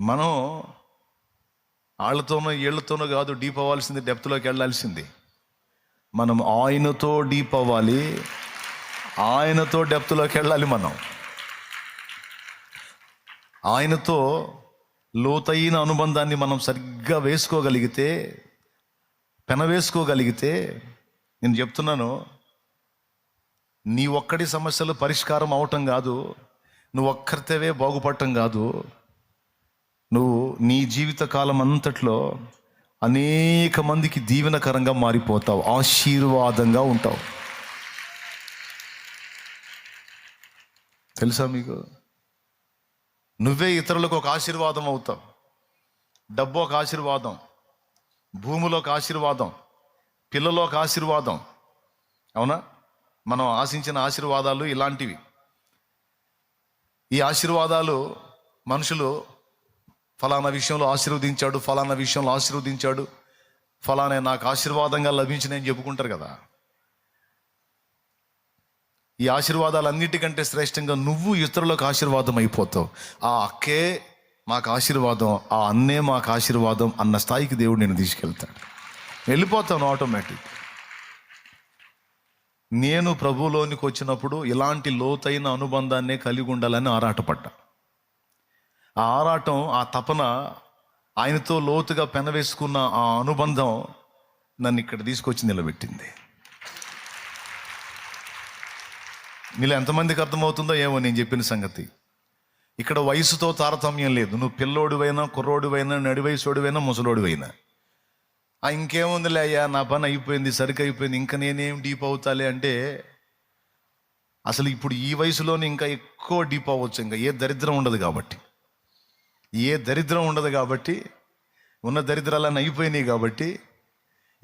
మనం వాళ్ళతోనో వీళ్ళతోనో కాదు డీప్ అవ్వాల్సింది డెప్త్లోకి వెళ్ళాల్సింది. మనం ఆయనతో డీప్ అవ్వాలి ఆయనతో డెప్త్లోకి వెళ్ళాలి మనం. ఆయనతో లోతైన అనుబంధాన్ని మనం సరిగ్గా వేసుకోగలిగితే పెనవేసుకోగలిగితే నేను చెప్తున్నాను నీ ఒక్కడి సమస్యలు పరిష్కారం అవటం కాదు నువ్వు ఒక్కరితేవే బాగుపడటం కాదు నువ్వు నీ జీవిత కాలం అంతట్లో అనేక మందికి దీవెనకరంగా మారిపోతావు ఆశీర్వాదంగా ఉంటావు. తెలుసా మీకు? నువ్వే ఇతరులకు ఒక ఆశీర్వాదం అవుతావు. డబ్బు ఒక ఆశీర్వాదం భూమిలో ఒక ఆశీర్వాదం పిల్లలో ఒక ఆశీర్వాదం. అవునా? మనం ఆశించిన ఆశీర్వాదాలు ఇలాంటివి. ఈ ఆశీర్వాదాలు మనుషులు ఫలానా విషయంలో ఆశీర్వదించాడు ఫలానా విషయంలో ఆశీర్వదించాడు. ఫలానా నాకు ఆశీర్వాదంగా లభించినాయని చెప్పుకుంటారు కదా. ఈ ఆశీర్వాదాలన్నిటికంటే శ్రేష్టంగా నువ్వు ఇతరులకు ఆశీర్వాదం అయిపోతావు. ఆ అక్కే మాకు ఆశీర్వాదం ఆ అన్నే మాకు ఆశీర్వాదం అన్న స్థాయికి దేవుడు నేను తీసుకెళ్తాడు. వెళ్ళిపోతాను ఆటోమేటిక్ నేను ప్రభువులోనికి వచ్చినప్పుడు ఇలాంటి లోతైన అనుబంధాన్నే కలిగి ఉండాలని ఆరాటపడ్డా. ఆ ఆరాటం ఆ తపన ఆయనతో లోతుగా పెనవేసుకున్న ఆ అనుబంధం నన్ను ఇక్కడ తీసుకొచ్చి నిలబెట్టింది. నీళ్ళు ఎంతమందికి అర్థమవుతుందో ఏమో నేను చెప్పిన సంగతి. ఇక్కడ వయసుతో తారతమ్యం లేదు. నువ్వు పిల్లోడివైనా కుర్రోడివైనా నడివయసోడివైనా ముసలోడివైనా. ఆ ఇంకేముందిలే అయ్యా నా పని అయిపోయింది సరిగ్గా అయిపోయింది ఇంకా నేనేం డీప్ అవుతాలే అంటే అసలు ఇప్పుడు ఈ వయసులోనే ఇంకా ఎక్కువ డీప్ అవ్వచ్చు ఇంకా ఏ దరిద్రం ఉండదు కాబట్టి. ఏ దరిద్రం ఉండదు కాబట్టి ఉన్న దరిద్రాలన్నీ అయిపోయినాయి కాబట్టి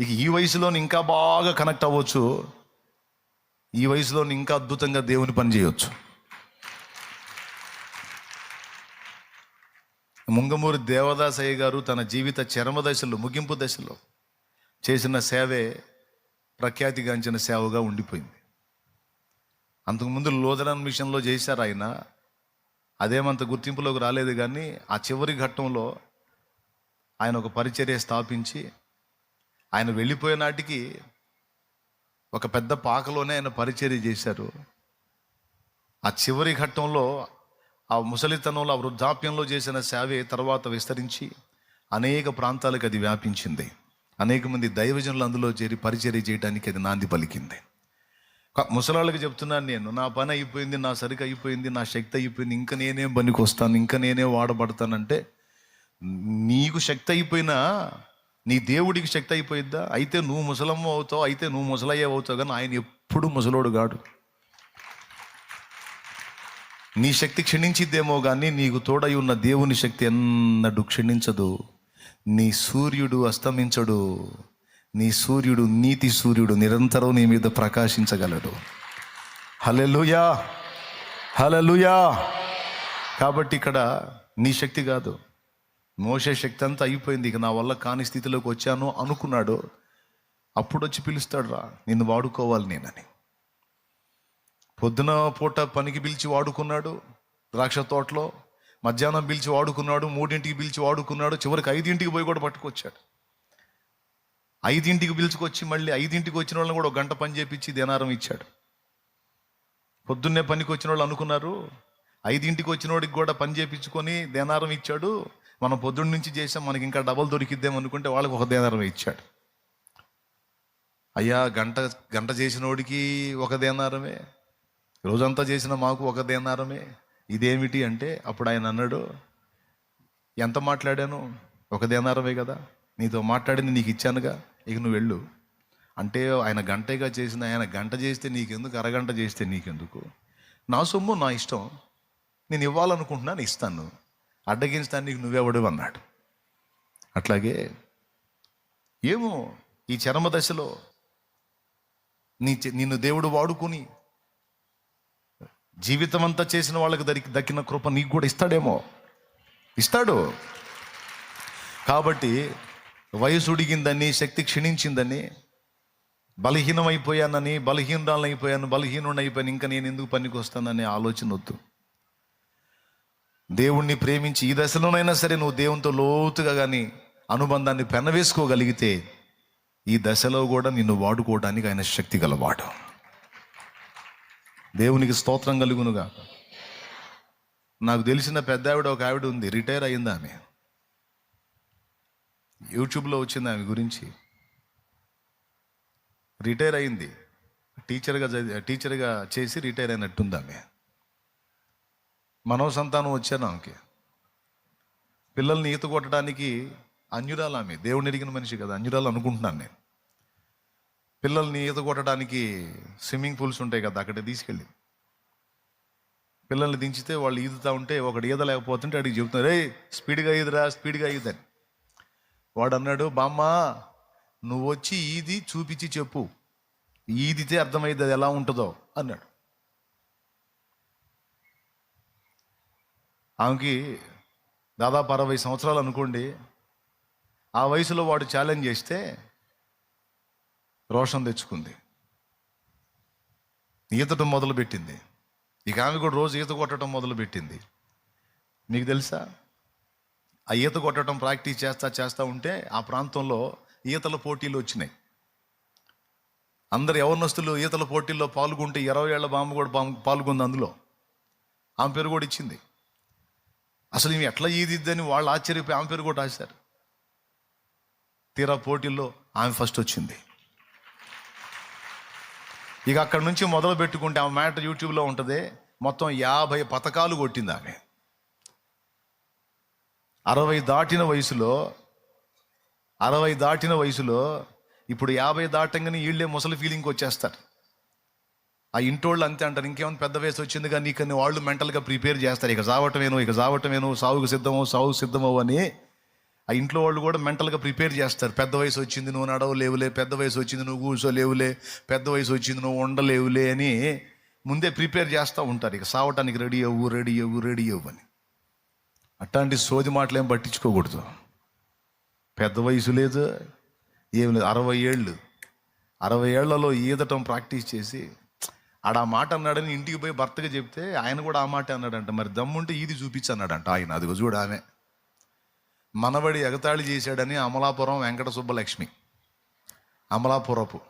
ఇక ఈ వయసులో ఇంకా బాగా కనెక్ట్ అవ్వచ్చు. ఈ వయసులో ఇంకా అద్భుతంగా దేవుని పని చేయొచ్చు. ముంగమూరి దేవదాసయ్య గారు తన జీవిత చరమ దశలో ముగింపు దశలో చేసిన సేవే ప్రఖ్యాతిగాంచిన సేవగా ఉండిపోయింది. అంతకుముందు లోదరన్ మిషన్లో చేశారు ఆయన. అదేమంత గుర్తింపులోకి రాలేదు కానీ ఆ చివరి ఘట్టంలో ఆయన ఒక పరిచర్య స్థాపించి ఆయన వెళ్ళిపోయే నాటికి ఒక పెద్ద పాకలోనే ఆయన పరిచర్య చేశారు. ఆ చివరి ఘట్టంలో ఆ ముసలితనంలో ఆ వృద్ధాప్యంలో చేసిన సేవే తర్వాత విస్తరించి అనేక ప్రాంతాలకు అది వ్యాపించింది. అనేక మంది దైవజనులు అందులో చేరి పరిచర్య చేయడానికి అది నాంది పలికింది. ముసలాళ్ళకి చెప్తున్నాను నేను నా పని అయిపోయింది నా సరికి అయిపోయింది నా శక్తి అయిపోయింది ఇంకా నేనేం పనికి వస్తాను ఇంకా నేనే వాడబడతానంటే నీకు శక్తి అయిపోయినా నీ దేవుడికి శక్తి అయిపోయిద్దా? అయితే నువ్వు ముసలమ్మ అవుతావు అయితే నువ్వు ముసలయ్య అవుతావు కానీ ఆయన ఎప్పుడు ముసలోడు కాడు. నీ శక్తి క్షీణించిద్దేమో కానీ నీకు తోడై ఉన్న దేవుని శక్తి ఎన్నడూ క్షీణించదు. నీ సూర్యుడు అస్తమించడు. నీ సూర్యుడు నీతి సూర్యుడు నిరంతరం నీ మీద ప్రకాశించగలడు. హలెలుయా హలలుయా కాబట్టి ఇక్కడ నీ శక్తి కాదు. మోసే శక్తి అంతా అయిపోయింది. ఇక నా వల్ల కాని స్థితిలోకి వచ్చాను అనుకున్నాడు. అప్పుడు వచ్చి పిలుస్తాడు రా నిన్ను వాడుకోవాలి నేనని. పొద్దున పూట పనికి పిలిచి వాడుకున్నాడు ద్రాక్ష తోటలో. మధ్యాహ్నం పిలిచి వాడుకున్నాడు మూడింటికి పిలిచి వాడుకున్నాడు చివరికి ఐదింటికి పోయి కూడా పట్టుకొచ్చాడు. ఐదింటికి పిలుచుకొచ్చి మళ్ళీ ఐదింటికి వచ్చిన వాళ్ళని కూడా ఒక గంట పని చేపించి దేనారం ఇచ్చాడు. పొద్దున్నే పనికి వచ్చిన వాళ్ళు అనుకున్నారు ఐదింటికి వచ్చిన వాడికి కూడా పని చేపించుకొని దేనారం ఇచ్చాడు. మనం పొద్దున్న నుంచి చేసాం మనకి ఇంకా డబల్ దొరికిద్దాం అనుకుంటే వాళ్ళకి ఒక దేనారం ఇచ్చాడు. అయ్యా గంట గంట చేసిన వాడికి ఒక దేనారమే రోజంతా చేసిన మాకు ఒక దేనారమే. ఇదేమిటి అంటే అప్పుడు ఆయన అన్నాడు ఎంత మాట్లాడాను? ఒక దేనారమే కదా నీతో మాట్లాడింది నీకు ఇచ్చానుగా. ఇక నువ్వు వెళ్ళు. అంటే ఆయన గంటగా చేసిన ఆయన గంట చేస్తే నీకెందుకు అరగంట చేస్తే నీకెందుకు? నా సొమ్ము నా ఇష్టం. నేను ఇవ్వాలనుకుంటున్నాను ఇస్తాను. అడ్డగించడానికి నీకు నువ్వెవడు అన్నాడు. అట్లాగే ఏమో ఈ చరమ దశలో నీ నిన్ను దేవుడు వాడుకుని జీవితం అంతా చేసిన వాళ్ళకి దరికి దక్కిన కృప నీకు కూడా ఇస్తాడేమో. ఇస్తాడు. కాబట్టి వయసు ఉడిగిందని శక్తి క్షీణించిందని బలహీనమైపోయానని బలహీనురాలైపోయాను బలహీనుడు అయిపోయాను ఇంకా నేను ఎందుకు పనికి ఆలోచన వద్దు. దేవుణ్ణి ప్రేమించి ఈ దశలోనైనా సరే నువ్వు దేవునితో లోతుగా కానీ అనుబంధాన్ని పెనవేసుకోగలిగితే ఈ దశలో కూడా నిన్ను వాడుకోవడానికి ఆయన శక్తి గలవాడు. దేవునికి స్తోత్రం కలుగునుగా నాకు తెలిసిన పెద్ద ఆవిడ ఒక ఆవిడ ఉంది రిటైర్ అయింది ఆమె యూట్యూబ్లో వచ్చింది ఆమె గురించి. రిటైర్ అయింది. టీచర్గా చదివి టీచర్గా చేసి రిటైర్ అయినట్టుంది ఆమె? మనో సంతానం వచ్చాను ఆమెకి. పిల్లల్ని ఈత కొట్టడానికి అన్యురాలు ఆమె. దేవుని ఎరిగిన మనిషి కదా అన్యురాలు అనుకుంటున్నాను నేను. పిల్లల్ని ఈత కొట్టడానికి స్విమ్మింగ్ పూల్స్ ఉంటాయి కదా అక్కడ తీసుకెళ్ళి. పిల్లల్ని దించితే వాళ్ళు ఈదుతా ఉంటే ఒకడు ఈద లేకపోతుంటే అడిగి చెబుతున్నారు రే స్పీడ్గా ఈదురా స్పీడ్గా ఈదని వాడు అన్నాడు బామ్మ నువ్వు వచ్చి ఈది చూపించి చెప్పు. ఈదితే అర్థమైంది అది ఎలా ఉంటుందో అన్నాడు. ఆమెకి దాదాపు అరవై సంవత్సరాలు అనుకోండి. ఆ వయసులో వాడు ఛాలెంజ్ చేస్తే రోషం తెచ్చుకుంది. ఈతటం మొదలుపెట్టింది. ఇక ఆమె కూడా రోజు ఈత కొట్టడం మొదలుపెట్టింది. మీకు తెలుసా? ఆ ఈత కొట్టడం ప్రాక్టీస్ చేస్తా చేస్తూ ఉంటే ఆ ప్రాంతంలో ఈతల పోటీలు వచ్చినాయి. అందరు యవనస్తులు ఈతల పోటీల్లో పాల్గొంటే ఇరవై ఏళ్ళ బామ్మ కూడా పాల్గొంది అందులో. ఆమె పేరు కూడా ఇచ్చింది. అసలు ఇవి ఎట్లా ఈదిద్దని వాళ్ళు ఆశ్చర్యపోయి ఆమె పేరు కూడా రాశారు. తీరా పోటీల్లో ఆమె ఫస్ట్ వచ్చింది. ఇక అక్కడ నుంచి మొదలు పెట్టుకుంటే ఆమె మ్యాటర్ యూట్యూబ్లో ఉంటుంది. మొత్తం యాభై పథకాలు కొట్టింది ఆమె. అరవై దాటిన వయసులో అరవై దాటిన వయసులో ఇప్పుడు యాభై దాటంగానే వీళ్ళే ముసలి ఫీలింగ్కి వచ్చేస్తారు. ఆ ఇంటోళ్ళు అంతే అంటారు ఇంకేమైనా పెద్ద వయసు వచ్చింది కానీ నీకని వాళ్ళు మెంటల్గా ప్రిపేర్ చేస్తారు. ఇక చావటమేను ఇక చావటమేను సావుకు సిద్ధమో సావు సిద్ధమవు అని ఆ ఇంట్లో వాళ్ళు కూడా మెంటల్గా ప్రిపేర్ చేస్తారు. పెద్ద వయసు వచ్చింది నువ్వు నడవ లేవులే. పెద్ద వయసు వచ్చింది నువ్వు కూర్చోలేవులే పెద్ద వయసు వచ్చింది నువ్వు ఉండలేవులే అని ముందే ప్రిపేర్ చేస్తూ ఉంటారు. ఇక సావటానికి రెడీ అవ్వు రెడీ అవ్వు రెడీ అవ్వు అని. అట్లాంటి సోది మాటలు ఏం పట్టించుకోకూడదు. పెద్ద వయసు లేదు ఏం లేదు అరవై ఏళ్ళు. అరవై ఏళ్ళలో ఈదటం ప్రాక్టీస్ చేసి ఆడ ఆ మాట అన్నాడని ఇంటికి పోయి భర్తగా చెప్తే ఆయన కూడా ఆ మాట అన్నాడంట. మరి దమ్ముంటే ఈది చూపించి అన్నాడంట ఆయన. అదిగో చూడు ఆమె. మనబడి ఎగతాళి చేశాడని అమలాపురం వెంకట సుబ్బలక్ష్మి అమలాపురపు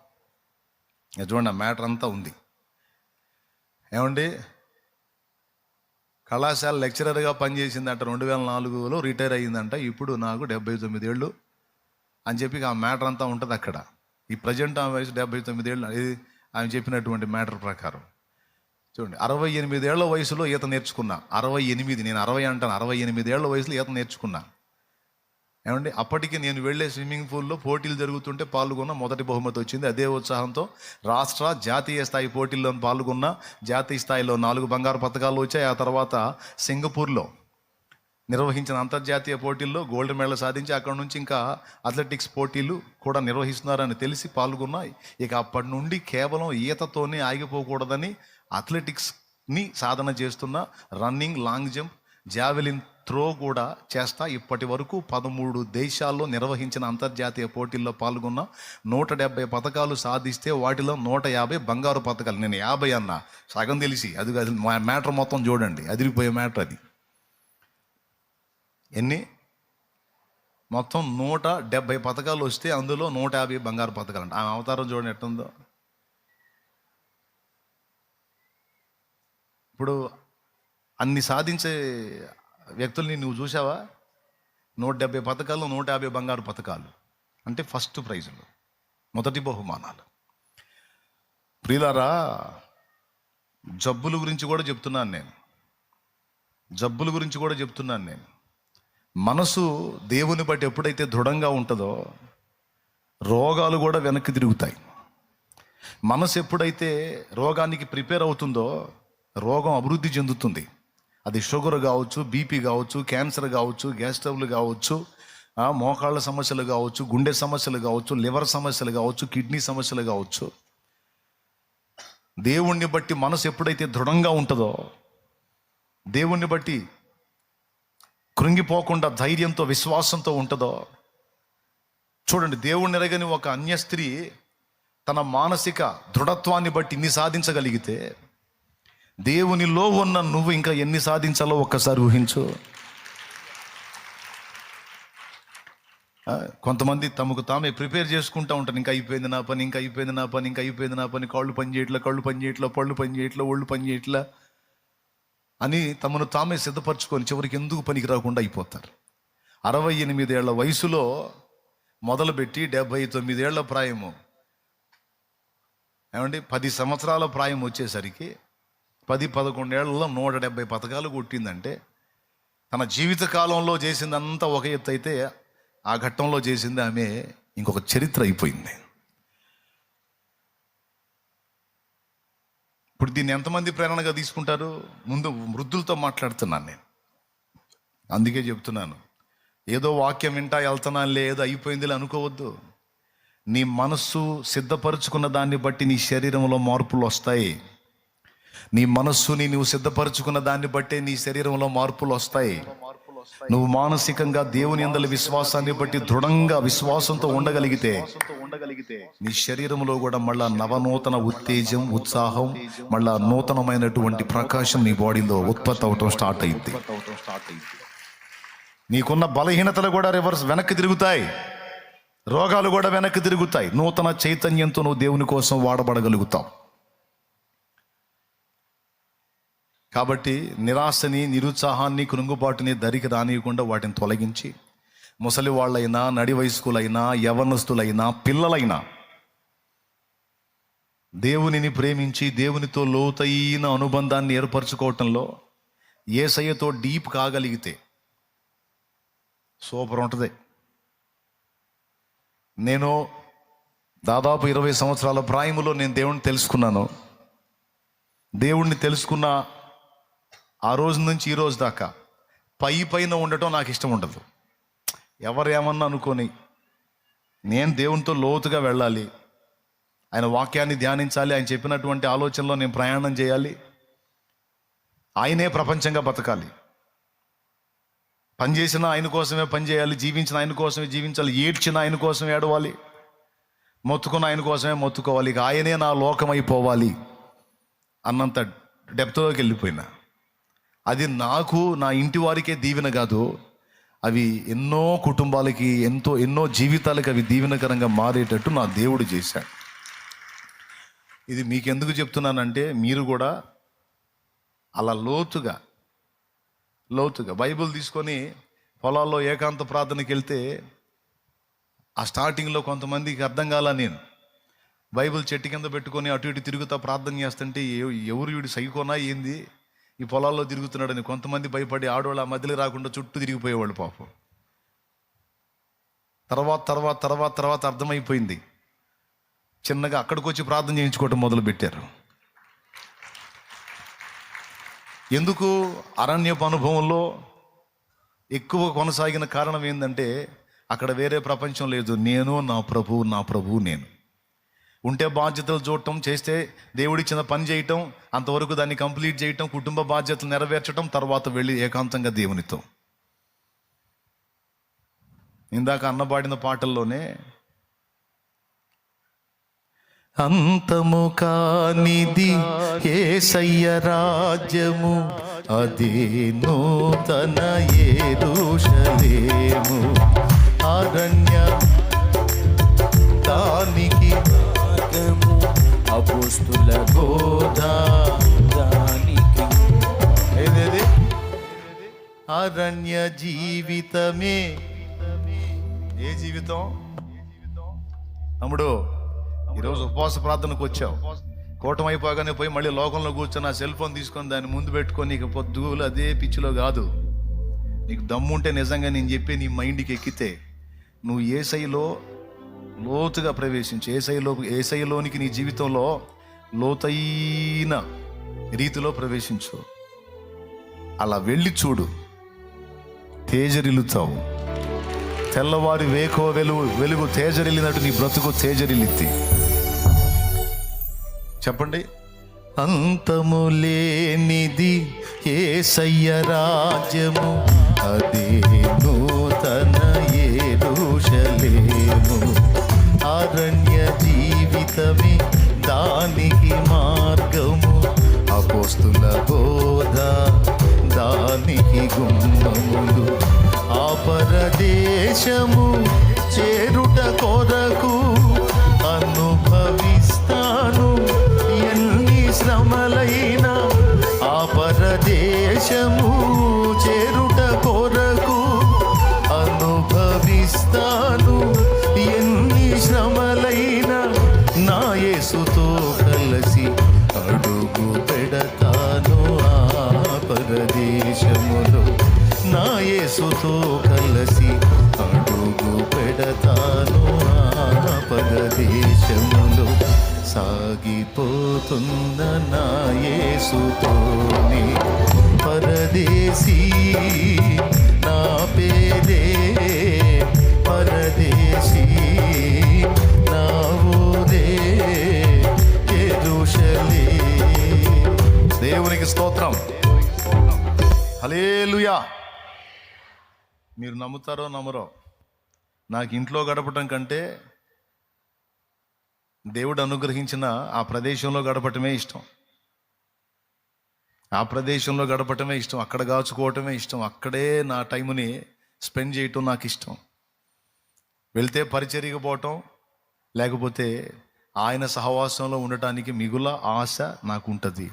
చూడండి ఆ మ్యాటర్ అంతా ఉంది. ఏమండి? కళాశాల లెక్చరర్గా పనిచేసిందంట రెండు వేల నాలుగులో రిటైర్ అయ్యిందంట. ఇప్పుడు నాకు డెబ్బై తొమ్మిది ఏళ్ళు అని చెప్పి ఆ మ్యాటర్ అంతా ఉంటుంది అక్కడ. ఈ ప్రజెంట్ ఆమె వయసు డెబ్బై తొమ్మిది ఏళ్ళు ఇది ఆమె చెప్పినటువంటి మ్యాటర్ ప్రకారం. చూడండి అరవై ఎనిమిది ఏళ్ళ వయసులో ఈత నేర్చుకున్నా. అరవై ఎనిమిది నేను అరవై అంటాను. అరవై ఎనిమిది ఏళ్ళ వయసులో ఈత నేర్చుకున్నా. ఏమండి? అప్పటికి నేను వెళ్ళే స్విమ్మింగ్ పూల్లో పోటీలు జరుగుతుంటే పాల్గొన్న మొదటి బహుమతి వచ్చింది. అదే ఉత్సాహంతో రాష్ట్ర జాతీయ స్థాయి పోటీల్లో పాల్గొన్న జాతీయ స్థాయిలో నాలుగు బంగారు పథకాలు వచ్చాయి. ఆ తర్వాత సింగపూర్లో నిర్వహించిన అంతర్జాతీయ పోటీల్లో గోల్డ్ మెడల్ సాధించి అక్కడ నుంచి ఇంకా అథ్లెటిక్స్ పోటీలు కూడా నిర్వహిస్తున్నారని తెలిసి పాల్గొన్నాయి. ఇక అప్పటి నుండి కేవలం ఈతతోనే ఆగిపోకూడదని అథ్లెటిక్స్ని సాధన చేస్తున్న running long jump javelin throw కూడా చేస్తా. ఇప్పటి వరకు పదమూడు దేశాల్లో నిర్వహించిన అంతర్జాతీయ పోటీల్లో పాల్గొన్న నూట డెబ్బై పథకాలు సాధిస్తే వాటిలో నూట యాభై బంగారు పథకాలు. నేను యాభై అన్న. సగం తెలిసి. అది అది మ్యాటర్ మొత్తం చూడండి. అదిరిపోయే మ్యాటర్ అది. ఎన్ని? మొత్తం నూట డెబ్బై పథకాలు వస్తే అందులో నూట యాభై బంగారు పథకాలు. అంట ఆమె అవతారం చూడండి ఎట్టుందో. ఇప్పుడు అన్ని సాధించే వ్యక్తుల్ని నువ్వు చూసావా నూట డెబ్బై పథకాలు నూట యాభై బంగారు పథకాలు. అంటే ఫస్ట్ ప్రైజులు మొదటి బహుమానాలు. ప్రియులారా జబ్బుల గురించి కూడా చెప్తున్నాను నేను. జబ్బుల గురించి కూడా చెప్తున్నాను నేను. మనసు దేవుని బట్టి ఎప్పుడైతే దృఢంగా ఉంటుందో రోగాలు కూడా వెనక్కి తిరుగుతాయి. మనసు ఎప్పుడైతే రోగానికి ప్రిపేర్ అవుతుందో రోగం అభివృద్ధి చెందుతుంది. అది షుగర్ కావచ్చు బీపీ కావచ్చు క్యాన్సర్ కావచ్చు గ్యాస్ ట్రబుల్ కావచ్చు మోకాళ్ళ సమస్యలు కావచ్చు గుండె సమస్యలు కావచ్చు లివర్ సమస్యలు కావచ్చు కిడ్నీ సమస్యలు కావచ్చు. దేవుణ్ణి బట్టి మనసు ఎప్పుడైతే దృఢంగా ఉంటుందో దేవుణ్ణి బట్టి కృంగిపోకుండా ధైర్యంతో విశ్వాసంతో ఉంటుందో చూడండి దేవుణ్ణి ఎరగని ఒక అన్య స్త్రీ తన మానసిక దృఢత్వాన్ని బట్టి ఇన్ని సాధించగలిగితే దేవునిలో ఉన్న నువ్వు ఇంకా ఎన్ని సాధించాలో ఒక్కసారి ఊహించు. కొంతమంది తమకు తామే ప్రిపేర్ చేసుకుంటూ ఉంటారు. ఇంకా అయిపోయింది నా పని ఇంకా అయిపోయింది నా పని ఇంకా అయిపోయింది నా పని. కాళ్ళు పని చేయట్లా కళ్ళు పని చేయట్లా పళ్ళు పని చేయట్లా ఒళ్ళు పని చేయట్లా అని తమను తామే సిద్ధపరచుకొని చివరికి ఎందుకు పనికి రాకుండా అయిపోతారు. అరవై ఎనిమిదేళ్ళ వయసులో మొదలుపెట్టి డెబ్భై తొమ్మిదేళ్ళ ప్రాయము. ఏమండి? పది సంవత్సరాల ప్రాయం వచ్చేసరికి పది పదకొండేళ్ళలో నూట డెబ్బై పథకాలు కొట్టిందంటే తన జీవిత కాలంలో చేసిందంతా ఒక ఎత్తు అయితే ఆ ఘట్టంలో చేసింది ఆమె ఇంకొక చరిత్ర అయిపోయింది. ఇప్పుడు దీన్ని ఎంతమంది ప్రేరణగా తీసుకుంటారు? ముందు వృద్ధులతో మాట్లాడుతున్నాను నేను. అందుకే చెప్తున్నాను. ఏదో వాక్యం వింటా వెళ్తున్నాను లేదో అయిపోయిందిలే అనుకోవద్దు. నీ మనస్సు సిద్ధపరుచుకున్న దాన్ని బట్టి నీ శరీరంలో మార్పులు వస్తాయి. నీ మనస్సుని నువ్వు సిద్ధపరచుకున్న దాన్ని బట్టే నీ శరీరంలో మార్పులు వస్తాయి. నువ్వు మానసికంగా దేవుని అందరి విశ్వాసాన్ని బట్టి దృఢంగా విశ్వాసంతో ఉండగలిగితే నీ శరీరంలో కూడా మళ్ళా నవనూతన ఉత్తేజం ఉత్సాహం మళ్ళా నూతనమైనటువంటి ప్రకాశం నీ బాడీలో ఉత్పత్తి అవటం స్టార్ట్ అయింది. నీకున్న బలహీనతలు కూడా రివర్స్ వెనక్కి తిరుగుతాయి. రోగాలు కూడా వెనక్కి తిరుగుతాయి. నూతన చైతన్యంతో నువ్వు దేవుని కోసం వాడబడగలుగుతావు. కాబట్టి నిరాశని నిరుత్సాహాన్ని కృంగుబాటుని దరికి రానియకుండా వాటిని తొలగించి ముసలి వాళ్ళైనా నడి వయస్కులైనా యవనస్తులైనా పిల్లలైనా దేవునిని ప్రేమించి దేవునితో లోతైన అనుబంధాన్ని ఏర్పరచుకోవటంలో ఏసయ్యతో డీప్ కాగలిగితే సూపర్ ఉంటుంది. నేను దాదాపు ఇరవై సంవత్సరాల ప్రాయములో నేను దేవుణ్ణి తెలుసుకున్నాను. దేవుణ్ణి తెలుసుకున్న ఆ రోజు నుంచి ఈ రోజు దాకా పై పైన ఉండటం నాకు ఇష్టం ఉండదు. ఎవరు ఏమన్నా అనుకొని నేను దేవునితో లోతుగా వెళ్ళాలి ఆయన వాక్యాన్ని ధ్యానించాలి ఆయన చెప్పినటువంటి ఆలోచనలో నేను ప్రయాణం చేయాలి ఆయనే ప్రపంచంగా బతకాలి. పని చేసిన ఆయన కోసమే పని చేయాలి జీవించిన ఆయన కోసమే జీవించాలి ఏడ్చిన ఆయన కోసమే ఏడవాలి మొత్తుకున్న ఆయన కోసమే మొత్తుకోవాలి ఇక ఆయనే నా లోకమైపోవాలి అన్నంత డెప్త్లోకి వెళ్ళిపోయినా. అది నాకు నా ఇంటి వారికే దీవెన కాదు. అవి ఎన్నో కుటుంబాలకి ఎంతో ఎన్నో జీవితాలకి అవి దీవెనకరంగా మారేటట్టు నా దేవుడు చేశాడు. ఇది మీకు ఎందుకు చెప్తున్నానంటే మీరు కూడా అలా లోతుగా లోతుగా బైబిల్ తీసుకొని పొలాల్లో ఏకాంత ప్రార్థనకి వెళ్తే ఆ స్టార్టింగ్లో కొంతమందికి అర్థం కాల నేను. బైబిల్ చెట్టు కింద పెట్టుకొని అటు ఇటు తిరుగుతా ప్రార్థన చేస్తుంటే ఎవరు వీడు సైకోనా ఏంది? ఈ పొలాల్లో తిరుగుతున్నాడని కొంతమంది భయపడి ఆడవాళ్ళు ఆ మధ్యలో రాకుండా చుట్టూ తిరిగిపోయేవాళ్ళు పాపం. తర్వాత తర్వాత తర్వాత తర్వాత అర్థమైపోయింది. చిన్నగా అక్కడికి వచ్చి ప్రార్థన చేయించుకోవటం మొదలు పెట్టారు ఎందుకు? అరణ్యపు అనుభవంలో ఎక్కువ కొనసాగిన కారణం ఏంటంటే అక్కడ వేరే ప్రపంచం లేదు. నేను నా ప్రభు నా ప్రభు నేను. ఉంటే బాధ్యతలు చూడటం చేస్తే దేవుడిచ్చిన పని చేయటం అంతవరకు దాన్ని కంప్లీట్ చేయటం కుటుంబ బాధ్యతలు నెరవేర్చడం తర్వాత వెళ్ళి ఏకాంతంగా దేవునితో. ఇందాక అన్నబాడిన పాటల్లోనే అంతము కానిది ఏసయ్య రాజ్యము అదే నూతన ఏరుషలేము అరణ్య దానికి అపోస్తుల బోధ దానికి ఏదేది? అరణ్య జీవితమే. ఏ జీవితం? తమ్ముడు ఈరోజు ఉపవాస ప్రార్థనకు వచ్చావు. కూటమి అయిపోగానే పోయి మళ్ళీ లోకంలో కూర్చొని ఆ సెల్ ఫోన్ తీసుకొని దాన్ని ముందు పెట్టుకొని నీకు పొద్దుగులు అదే పిచ్చిలో కాదు. నీకు దమ్ముంటే నిజంగా నేను చెప్పే నీ మైండ్కి ఎక్కితే నువ్వు ఏ సైలో లోతుగా ప్రవేశించు. ఏ ఏసైలోనికి నీ జీవితంలో లోతైన రీతిలో ప్రవేశించు. అలా వెళ్ళి చూడు. తేజరిల్లుతావు. తెల్లవారి వేకో వెలుగు వెలుగు తేజరిల్లినట్టు నీ బ్రతుకు తేజరిల్లిద్ది. చెప్పండి. అంతము లేనిది ఏసయ్య రాజ్యము. అదే పెడతాను ఆ పరదేశములో సాగిపోతున్న నా పరదేశీ నా పేదే పరదేశీ నా ఊరే యెరూషలే దేవునికి స్తోత్రం. హలేలుయా మీరు నమ్ముతారో నమ్మరో? నాకు ఇంట్లో గడపటం కంటే దేవుడు అనుగ్రహించిన ఆ ప్రదేశంలో గడపటమే ఇష్టం. ఆ ప్రదేశంలో గడపటమే ఇష్టం. అక్కడ కాచుకోవటమే ఇష్టం. అక్కడే నా టైంని స్పెండ్ చేయటం నాకు ఇష్టం. వెళ్తే పరిచర్యకు పోవటం లేకపోతే ఆయన సహవాసంలో ఉండటానికి మిగుల ఆశ నాకు ఉంటుంది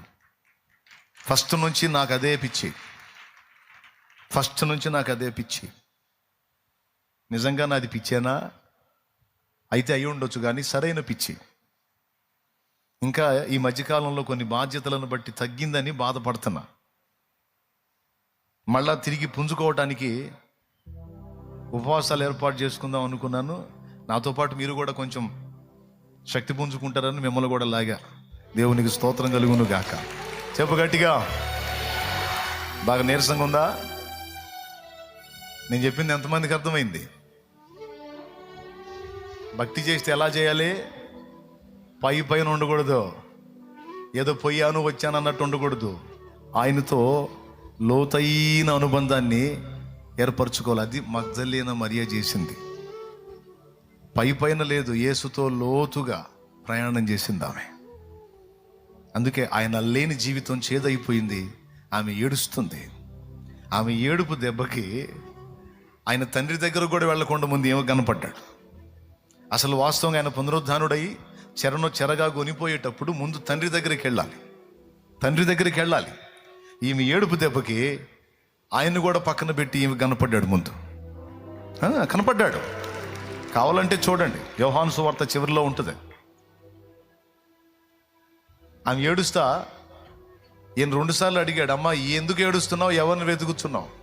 ఫస్ట్ నుంచి నాకు అదే పిచ్చి. ఫస్ట్ నుంచి నాకు అదే పిచ్చి. నిజంగా నాది పిచ్చేనా? అయితే అయి ఉండొచ్చు కానీ సరైన పిచ్చి. ఇంకా ఈ మధ్యకాలంలో కొన్ని బాధ్యతలను బట్టి తగ్గిందని బాధపడుతున్నా. మళ్ళా తిరిగి పుంజుకోవటానికి ఉపవాసాలు ఏర్పాటు చేసుకుందాం అనుకున్నాను. నాతో పాటు మీరు కూడా కొంచెం శక్తి పుంజుకుంటారని మిమ్మల్ని కూడా లాగా. దేవునికి స్తోత్రం కలుగును గాక. చెప్పు గట్టిగా. బాగా నీరసంగా ఉందా? నేను చెప్పింది ఎంతమందికి అర్థమైంది? భక్తి చేస్తే ఎలా చేయాలి? పై పైన ఉండకూడదు. ఏదో పోయాను వచ్చాను అన్నట్టు ఉండకూడదు. ఆయనతో లోతైన అనుబంధాన్ని ఏర్పరచుకోవాలి. అది మగ్ధలీన మరియ చేసింది. పై పైన లేదు యేసుతో లోతుగా ప్రయాణం చేసింది ఆమె. అందుకే ఆయన లేని జీవితం చేదైపోయింది. ఆమె ఏడుస్తుంది. ఆమె ఏడుపు దెబ్బకి ఆయన తండ్రి దగ్గర కూడా వెళ్ళకుండా ముందు ఏమో కనపడ్డాడు. అసలు వాస్తవంగా ఆయన పునరుద్ధానుడై చెరను చెరగా కొనిపోయేటప్పుడు ముందు తండ్రి దగ్గరికి వెళ్ళాలి. తండ్రి దగ్గరికి వెళ్ళాలి. ఈమె ఏడుపు దెబ్బకి ఆయన్ని కూడా పక్కన పెట్టి ఈమె కనపడ్డాడు ముందు. కనపడ్డాడు. కావాలంటే చూడండి. యోహాను సువార్త చివరిలో ఉంటుంది. ఆమె ఏడుస్తా ఈయన రెండుసార్లు అడిగాడు అమ్మా ఎందుకు ఏడుస్తున్నావు? ఎవరిని వెతుకుతున్నావు?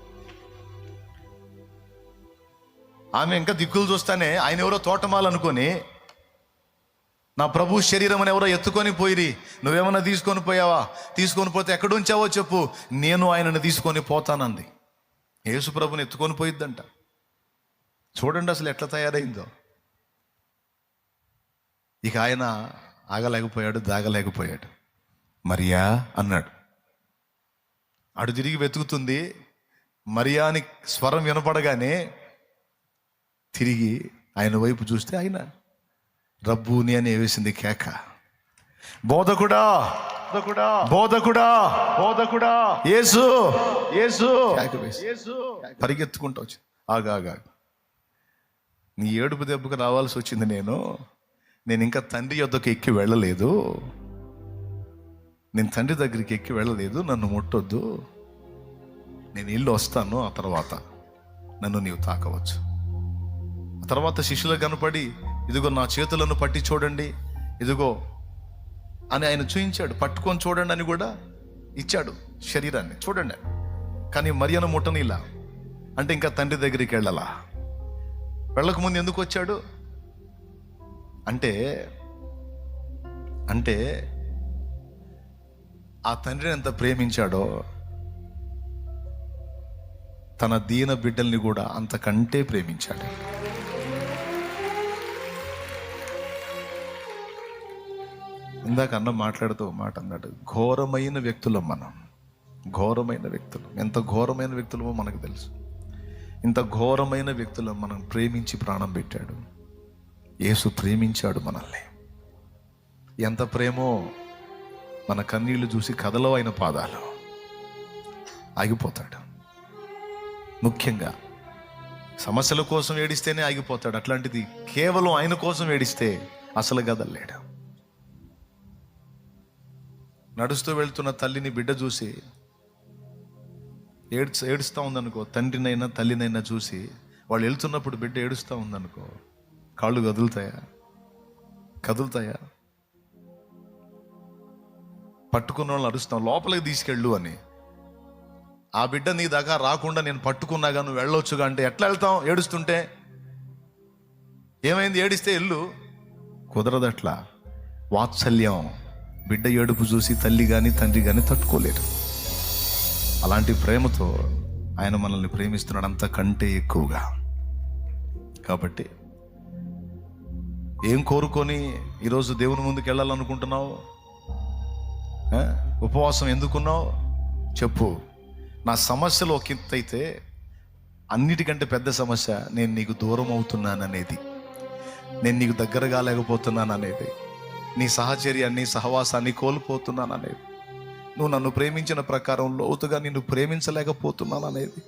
ఆమె ఇంకా దిక్కులు చూస్తానే ఆయన ఎవరో తోటమాలనుకొని నా ప్రభు శరీరం అని ఎవరో ఎత్తుకొని పోయిరి. నువ్వేమన్నా తీసుకొని పోయావా? తీసుకొని పోతే ఎక్కడ ఉంచావో చెప్పు. నేను ఆయనను తీసుకొని పోతానంది. యేసు ప్రభుని ఎత్తుకొని పోయిద్దంట. చూడండి అసలు ఎట్లా తయారైందో. ఇక ఆయన ఆగలేకపోయాడు దాగలేకపోయాడు. మరియా అన్నాడు. అడు తిరిగి వెతుకుతుంది మరియా అని స్వరం వినపడగానే తిరిగి ఆయన వైపు చూస్తే ఆయన రబ్బూని అని వేసింది కేక. బోధకుడా బోధకుడా బోధకుడా బోధకుడా. యేసు యేసు యేసు. పరిగెత్తుకుంటూ వచ్చి ఆగా ఆగా. నీ ఏడుపు దెబ్బకు రావాల్సి వచ్చింది నేను. నేను ఇంకా తండ్రి యొద్దకు ఎక్కి వెళ్ళలేదు. నేను తండ్రి దగ్గరికి ఎక్కి వెళ్ళలేదు. నన్ను ముట్టొద్దు. నేను ఇల్లు వస్తాను ఆ తర్వాత. నన్ను నీవు తాకవచ్చు. తర్వాత శిష్యులకు కనపడి ఇదిగో నా చేతులను పట్టి చూడండి. ఇదిగో అని ఆయన చూయించాడు. పట్టుకొని చూడండి అని కూడా ఇచ్చాడు శరీరాన్ని. చూడండి. కానీ మరియను ముట్టనిలా. అంటే ఇంకా తండ్రి దగ్గరికి వెళ్ళాలా? వెళ్ళకముందు ఎందుకు వచ్చాడు? అంటే అంటే ఆ తండ్రిని ఎంత ప్రేమించాడో తన దీన బిడ్డల్ని కూడా అంతకంటే ప్రేమించాడు. ఇందాక అన్న మాట్లాడుతూ మాట అన్నాడు. ఘోరమైన వ్యక్తులం మనం. ఘోరమైన వ్యక్తులు. ఎంత ఘోరమైన వ్యక్తులమో మనకు తెలుసు. ఇంత ఘోరమైన వ్యక్తులను మనం ప్రేమించి ప్రాణం పెట్టాడు. యేసు ప్రేమించాడు మనల్ని. ఎంత ప్రేమో మన కన్నీళ్ళు చూసి కథలో అయిన పాదాలు. ఆగిపోతాడు. ముఖ్యంగా సమస్యల కోసం ఏడిస్తేనే ఆగిపోతాడు. అట్లాంటిది కేవలం ఆయన కోసం ఏడిస్తే అసలు గదల్లేడు నడుస్తూ వెళ్తున్న తల్లిని బిడ్డ చూసి ఏడ్చ ఏడుస్తూ ఉందనుకో తండ్రినైనా తల్లినైనా చూసి వాళ్ళు వెళ్తున్నప్పుడు బిడ్డ ఏడుస్తూ ఉందనుకో కాళ్ళు కదులుతాయా? కదులుతాయా? పట్టుకున్న వాళ్ళు అరుస్తాం లోపలికి తీసుకెళ్ళు అని. ఆ బిడ్డ నీ దాకా రాకుండా నేను పట్టుకున్నాగా నువ్వు వెళ్ళొచ్చుగా అంటే ఎట్లా వెళ్తాం ఏడుస్తుంటే? ఏమైంది? ఏడిస్తే ఎల్లు? కుదరదట్లా? వాత్సల్యం. బిడ్డ ఏడుపు చూసి తల్లి కానీ తండ్రి కానీ తట్టుకోలేరు. అలాంటి ప్రేమతో ఆయన మనల్ని ప్రేమిస్తున్నాడు అంతకంటే ఎక్కువగా. కాబట్టి ఏం కోరుకొని ఈరోజు దేవుని ముందుకు వెళ్ళాలనుకుంటున్నావు? ఉపవాసం ఎందుకున్నావు? చెప్పు. నా సమస్యలు ఒక అయితే అన్నిటికంటే పెద్ద సమస్య నేను నీకు దూరం అవుతున్నాననేది. నేను నీకు దగ్గర కాలేకపోతున్నాననేది అనేది నీ సహచర్యాన్ని సహవాసాన్ని కోల్పోతున్నాను అనేది నువ్వు నన్ను ప్రేమించిన ప్రకారం లోతుగా నిన్ను ప్రేమించలేకపోతున్నాను అనేది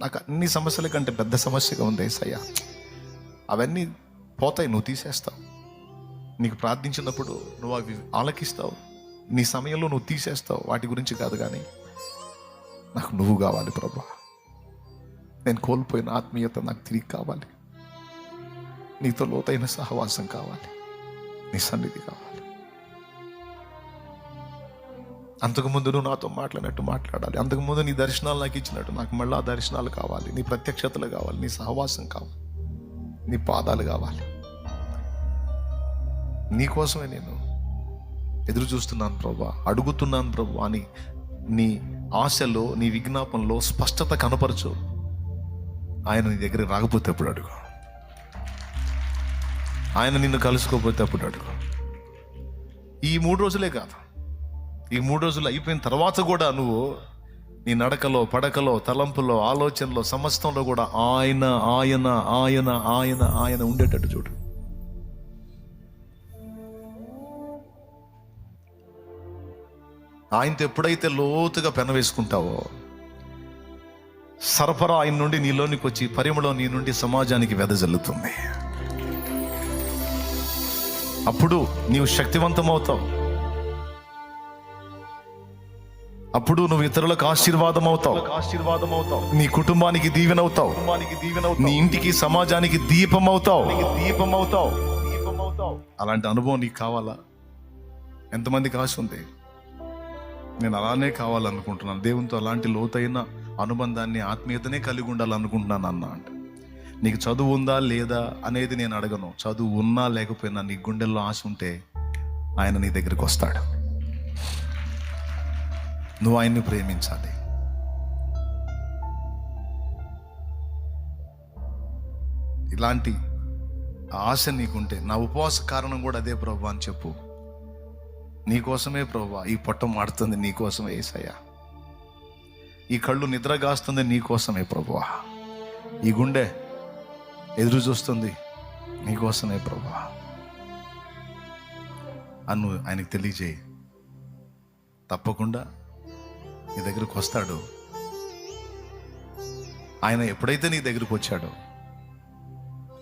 నాకు అన్ని సమస్యల కంటే పెద్ద సమస్యగా ఉంది ఏసయ్య. అవన్నీ పోతాయి నువ్వు తీసేస్తావు. నీకు ప్రార్థించినప్పుడు నువ్వు అవి ఆలకిస్తావు. నీ సమయంలో నువ్వు తీసేస్తావు. వాటి గురించి కాదు కానీ నాకు నువ్వు కావాలి ప్రభా. నేను కోల్పోయిన ఆత్మీయత నాకు తిరిగి కావాలి. నీతో లోతైన సహవాసం కావాలి. నీ సన్నిధి కావాలి. అంతకుముందు నువ్వు నాతో మాట్లాడినట్టు మాట్లాడాలి. అంతకుముందు నీ దర్శనాలు నాకు ఇచ్చినట్టు నాకు మళ్ళీ ఆ దర్శనాలు కావాలి. నీ ప్రత్యక్షతలు కావాలి. నీ సహవాసం కావాలి. నీ పాదాలు కావాలి. నీకోసమే నేను ఎదురు చూస్తున్నాను ప్రభా. అడుగుతున్నాను ప్రభు అని నీ ఆశలో నీ విజ్ఞాపనలో స్పష్టత కనపరచు. ఆయన నీ దగ్గర రాకపోతే ఎప్పుడు అడుగు? ఆయన నిన్ను కలుసుకోకపోతే అప్పుడు అడుగు. ఈ మూడు రోజులే కాదు. ఈ మూడు రోజులు అయిపోయిన తర్వాత కూడా నువ్వు నీ నడకలో పడకలో తలంపులో ఆలోచనలో సమస్తంలో కూడా ఆయన ఆయన ఆయన ఆయన ఆయన ఉండేటట్టు చూడు. ఆయనతో ఎప్పుడైతే లోతుగా పెనవేసుకుంటావో సరఫరా ఆయన నుండి నీలోనికి వచ్చి పరిమళం నీ నుండి సమాజానికి వెదజల్లుతుంది. అప్పుడు నీవు శక్తివంతమవుతావు. అప్పుడు నువ్వు ఇతరులకు ఆశీర్వాదం అవుతావు ఆశీర్వాదం అవుతావు నీ కుటుంబానికి దీవెనవుతావు. కుటుంబానికి దీవెనవుతావు నీ ఇంటికి సమాజానికి దీపం అవుతావు దీపం అవుతావు దీపం అవుతావు అలాంటి అనుభవం నీకు కావాలా? ఎంతమందికి ఆశ ఉంది? నేను అలానే కావాలనుకుంటున్నాను. దేవునితో అలాంటి లోతైన అనుబంధాన్ని ఆత్మీయతనే కలిగి ఉండాలనుకుంటున్నాను అన్న అంటే. నీకు చదువు ఉందా లేదా అనేది నేను అడగను. చదువు ఉన్నా లేకపోయినా నీ గుండెల్లో ఆశ ఉంటే ఆయన నీ దగ్గరికి వస్తాడు. నువ్వు ఆయన్ని ప్రేమించాలి. ఇలాంటి ఆశ నీకుంటే నా ఉపవాస కారణం కూడా అదే ప్రభు అని చెప్పు. నీకోసమే ప్రభు ఈ పొట్టం మాడుతుంది నీకోసమే ఏసయ్యా. ఈ కళ్ళు నిద్రగాస్తుంది నీకోసమే ప్రభువా ఈ గుండె ఎదురు చూస్తుంది. నీకోసమే ప్రభా. అన్ను ఆయనకు తెలియజేయి. తప్పకుండా నీ దగ్గరకు వస్తాడు. ఆయన ఎప్పుడైతే నీ దగ్గరకు వచ్చాడో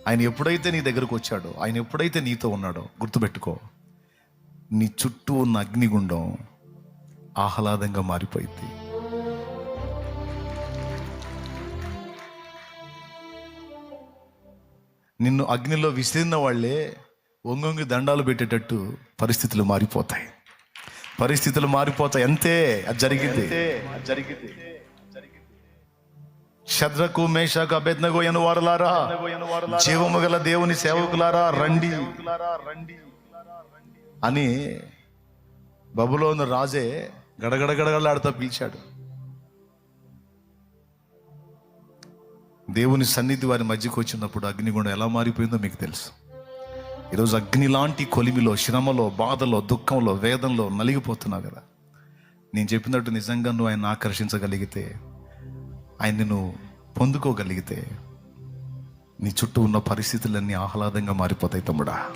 ఆయన ఎప్పుడైతే నీ దగ్గరకు వచ్చాడో ఆయన ఎప్పుడైతే నీతో ఉన్నాడో గుర్తుపెట్టుకో నీ చుట్టూ ఉన్న అగ్నిగుండం ఆహ్లాదంగా మారిపోయింది. నిన్ను అగ్నిలో విసిరిన వాళ్ళే ఒంగొంగి దండాలు పెట్టేటట్టు పరిస్థితులు మారిపోతాయి. పరిస్థితులు మారిపోతాయి. అంతే అది జరిగింది. జరిగింది. శద్రకు మేషకు అను వారులారా. జీవము గల దేవుని సేవకులారా రండి. అని బబులోను రాజే గడగడ గడగడలాడుతూ పిలిచాడు. దేవుని సన్నిధి వారి మధ్యకు వచ్చినప్పుడు అగ్నిగుండం ఎలా మారిపోయిందో మీకు తెలుసు. ఈరోజు అగ్ని లాంటి కొలిమిలో శ్రమలో బాధలో దుఃఖంలో వేదంలో నలిగిపోతున్నావు కదా. నేను చెప్పినట్టు నిజంగా నువ్వు ఆయన ఆకర్షించగలిగితే ఆయన్ని నువ్వు పొందుకోగలిగితే నీ చుట్టూ ఉన్న పరిస్థితులన్నీ ఆహ్లాదంగా మారిపోతాయి తమ్ముడా.